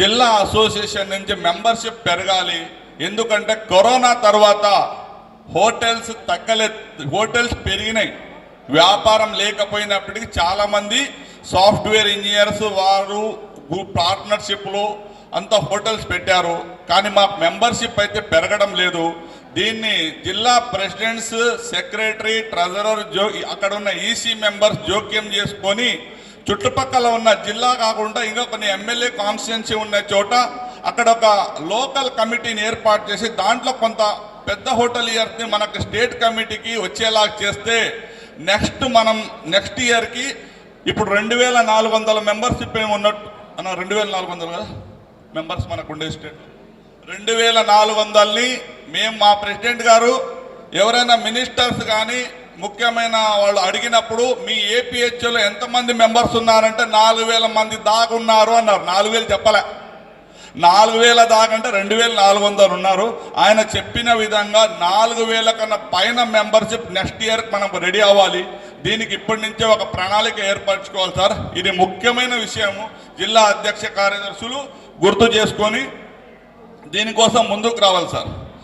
జిల్లా అసోసియేషన్ నుంచి మెంబర్షిప్ పెరగాలి. ఎందుకంటే కరోనా తర్వాత హోటల్స్ తగ్గలే హోటల్స్ పెరిగినాయి. వ్యాపారం లేకపోయినప్పటికీ చాలామంది సాఫ్ట్వేర్ ఇంజనీర్స్ వారు గ్రూప్ పార్ట్నర్షిప్లో అంత హోటల్స్ పెట్టారు. కానీ మా మెంబర్షిప్ అయితే పెరగడం లేదు. దీన్ని జిల్లా ప్రెసిడెంట్స్ సెక్రటరీ ట్రెజరర్ జో అక్కడ ఉన్న ఈసీ మెంబర్స్ జోక్యం చేసుకొని చుట్టుపక్కల ఉన్న జిల్లా కాకుండా ఇంకా కొన్ని ఎమ్మెల్యే కాన్స్టిట్యున్సీ ఉన్న చోట అక్కడ ఒక లోకల్ కమిటీని ఏర్పాటు చేసి దాంట్లో కొంత పెద్ద హోటల్ ఇయర్స్ని మనకు స్టేట్ కమిటీకి వచ్చేలా చేస్తే నెక్స్ట్ మనం నెక్స్ట్ ఇయర్కి ఇప్పుడు రెండు వేల నాలుగు వందల మెంబర్షిప్ ఏమి ఉన్నట్టు అన్న రెండు వేల నాలుగు వందలు కదా? మెంబర్స్ మనకు ఉండే స్టేట్. రెండు వేల నాలుగు వందలని మేము మా ప్రెసిడెంట్ గారు ఎవరైనా మినిస్టర్స్ కానీ ముఖ్యమైన వాళ్ళు అడిగినప్పుడు మీ ఏపీహెచ్లో ఎంతమంది మెంబర్స్ ఉన్నారంటే నాలుగు వేల మంది దాకా ఉన్నారు అన్నారు. నాలుగు వేలు చెప్పలే. నాలుగు వేల దాకంటే అంటే రెండు వేల నాలుగు వందలు ఉన్నారు. ఆయన చెప్పిన విధంగా నాలుగు వేల కన్నా పైన మెంబర్షిప్ నెక్స్ట్ ఇయర్ మనం రెడీ అవ్వాలి. దీనికి ఇప్పటి నుంచే ఒక ప్రణాళిక ఏర్పరచుకోవాలి సార్. ఇది ముఖ్యమైన విషయము. జిల్లా అధ్యక్ష కార్యదర్శులు గుర్తు చేసుకొని దీనికోసం ముందుకు రావాలి సార్.